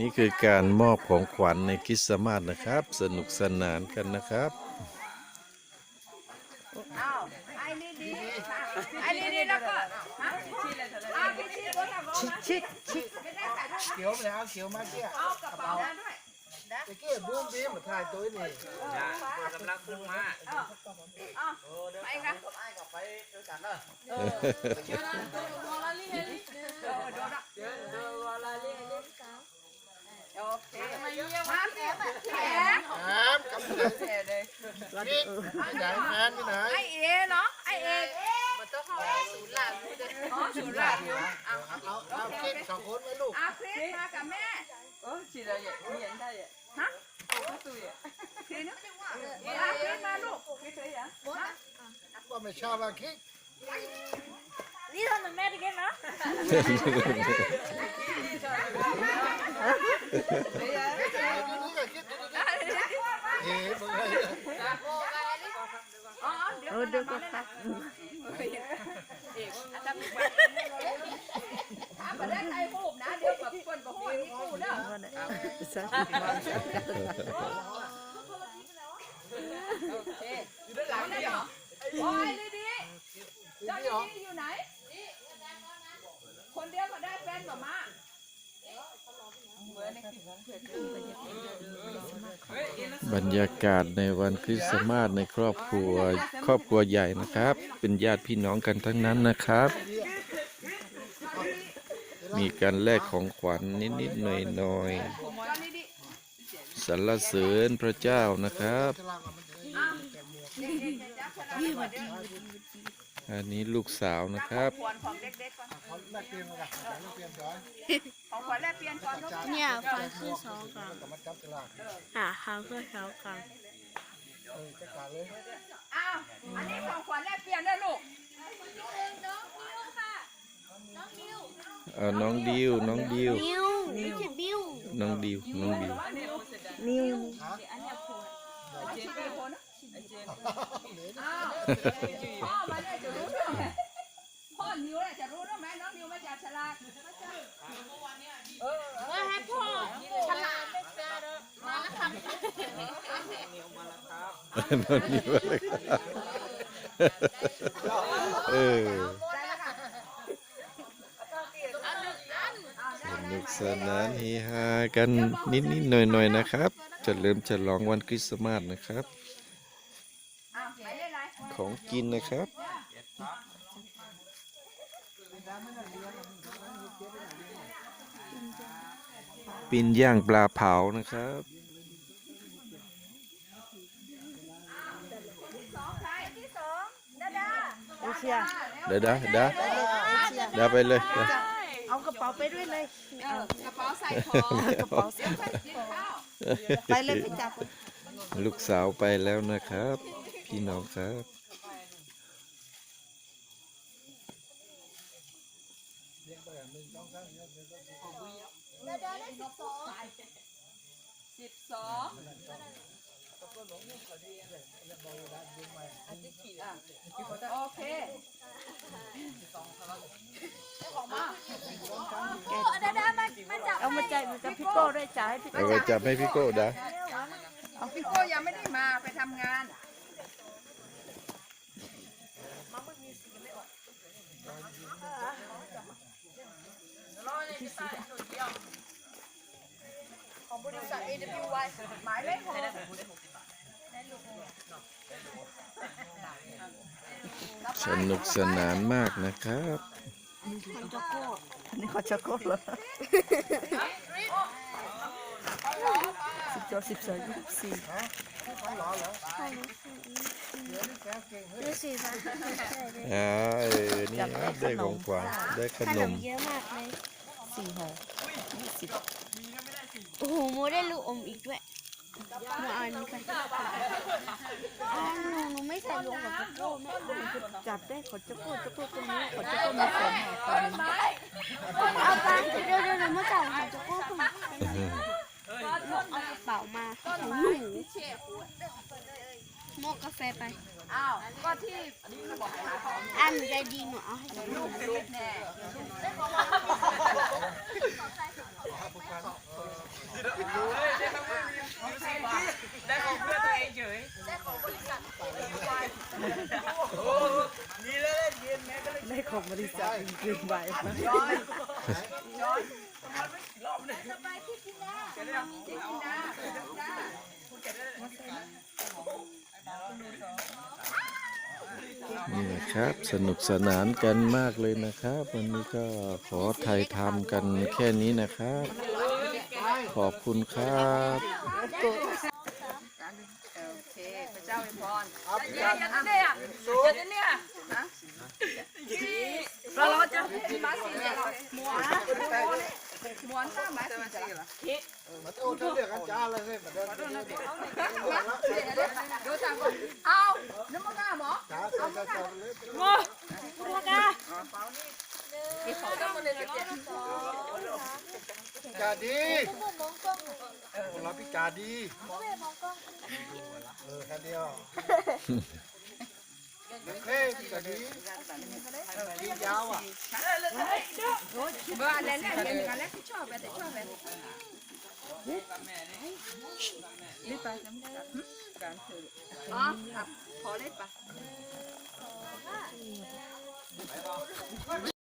นี่คือการมอบของขวัญในคริสต์มาสนะครับ สนุกสนานกันนะครับอ้าอ้นี่ดีอ้นี่ดีแล้วก็อาชิดชิดชิดเขียวเลยเอาเขียวมาเกี้ยเอากระเป๋าด้วยตะเกี้ยบูมบีมมาถ่ายตัวนี่กำลังขึ้นมาอ้าวอ้าวไปกันไอ้กับไปด้วยกันเนอะ เออเดี๋ยวนะโอเเครับกำลังนี่อย่างงานที่ไหนไอเอ๋เนาะไอเอ๋มันต้องเข้าศูนย์หลักอ๋อศูนย์หลักอยู่เอาเอาเอาคลิปสองคนไหมลูกเอาคลิปมากับแม่เออชีอะไรเนี่ยมีเห็นได้เนี่ยฮะโอ้ก็ตุยอะคลิปนะเอาคลิปมาลูกคลิปเลยอะว่าไม่ชอบอะคลิปนี่ทำหนูแม่ดิเกนเนาะ เออเดี๋ยวเดี๋ยวก่อนนะถ้าไม่ได้ใครพูดนะเดี๋ยวแบบคนบอกว่าที่พูเด้อโอเคอยู่ด้านหลังเนี่ยโอ้ยดีดีเจ้าดีดีอยู่ไหน คนเดียวก็ได้แฟนกับมา บรรยากาศในวันคริสต์มาสในครอบครัวครอบครัวใหญ่นะครับ เป็นญาติพี่น้องกันทั้งนั้นนะครับ มีการแลกของขวัญนิดๆหน่อยๆสรรเสริญพระเจ้านะครับ อันนี้ลูกสาวนะครับ ขวัญของเด็กๆก่อนเขาแลกเปลี่ยนกันแลกเปลี่ยนก่อนของขวัญแลกเปลี่ยนก่อนลูกเนี่ยฟันขึ้นสองกรัมก็มาจับตลาดหาหางขึ้นสองกรัมเออจัดการเลยอ้าวอันนี้ของขวัญแลกเปลี่ยนด้วยลูกเออน้องดิวน้องดิวบิวไม่ใช่บิวน้องดิวน้องดิวนิวกี่คนนะ อ้าวพ่อมาเนี่ยจะรู้เรื่องไหมพ่อนิวเนี่ยจะรู้เรื่องไหมน้องนิวมาจับฉลากว่าให้พ่อฉลาดมาแล้วครับน้องดิวอะไรครับเออสนุกสนานเฮฮากันนิดๆหน่อยๆนะครับจะเริ่มฉลองวันคริสต์มาสนะครับ อ้าวไปเลยไร ของกินนะครับ ปิ้นย่างปลาเผานะครับสองใครที่สองดาดาเอเชียเดี๋ยวเดี๋ยวเดี๋ยวเดี๋ยวไปเลยเดี๋ยวเอากระเป๋าไปด้วยเลยเออกระเป๋าใส่ของกระเป๋าเสียบกินข้าวไปเลยไปจับลูกสาวไปแล้วนะครับ พี่น้องครับ สิบสองโอเคของมาดาดามามาจับเอามาใจับกับพี่โก้ด้วยจ่ายพี่เอาไปจับให้พี่โก้ได้พี่โก้ยังไม่ได้มาไปทำงาน ของบริษัท AWY หมายเลขหกสนุกสนานมากนะครับนี่ขอช็อกโคเหรอสิบจอสิบสองยี่สิบสี่ใช่าเออนี่ครับได้ของขวัญได้ขนมเยอะมากเลย สี่ห่อยี่สิบโอ้โหโมได้ลูกอมอีกด้วยมาอ่านกันอ้าวหนูหนูไม่ใส่รวมกับจักโก้แม่เอาจับได้ขอจะพูดจะพูดตรงนี้ขอจะพูดมาสองห่อตอนนี้เอาไปเดี๋ยวเดี๋ยวเดี๋ยวมาจ่ายของจักโก้คุณเอากระเป๋ามาหนูหมกกาแฟไป อ้าวก็ที่อันใจดีหนูเอาให้จักโก้ลูกแน่ได้ของเพื่อนตัวเองเฉยได้ของบริษัทกลืนไปนี่กินแล้ว นะครับสนุกสนานกันมากเลยนะครับ วันนี้ก็ขอไทยทำกันแค่นี้นะครับ ขอบคุณครับโอเคพระเจ้าอวยพรอย่าอย่าอย่าเนี่ยอาเนี่ยฮะเราเราจะมาสิเนี่ยม้วนม้วนตามมาสิจ้ะมาโอ้เดือดกันจ้าเลยมาเดินดูทางก่อนเอาน้ำมันก้าหมอ จ้าจ้าจ้าจ้าเลยมีของต้องมาพิกาดีเราพิกาดีเออแค่เดียวเฮ้ยพิกาดีดียาวอะเบอร์อะไรเนี่ยเห็นกันแล้วที่ชอบแบบชอบแบบนี่ไปน้ำกันการถืออ๋อพอเล่น ไป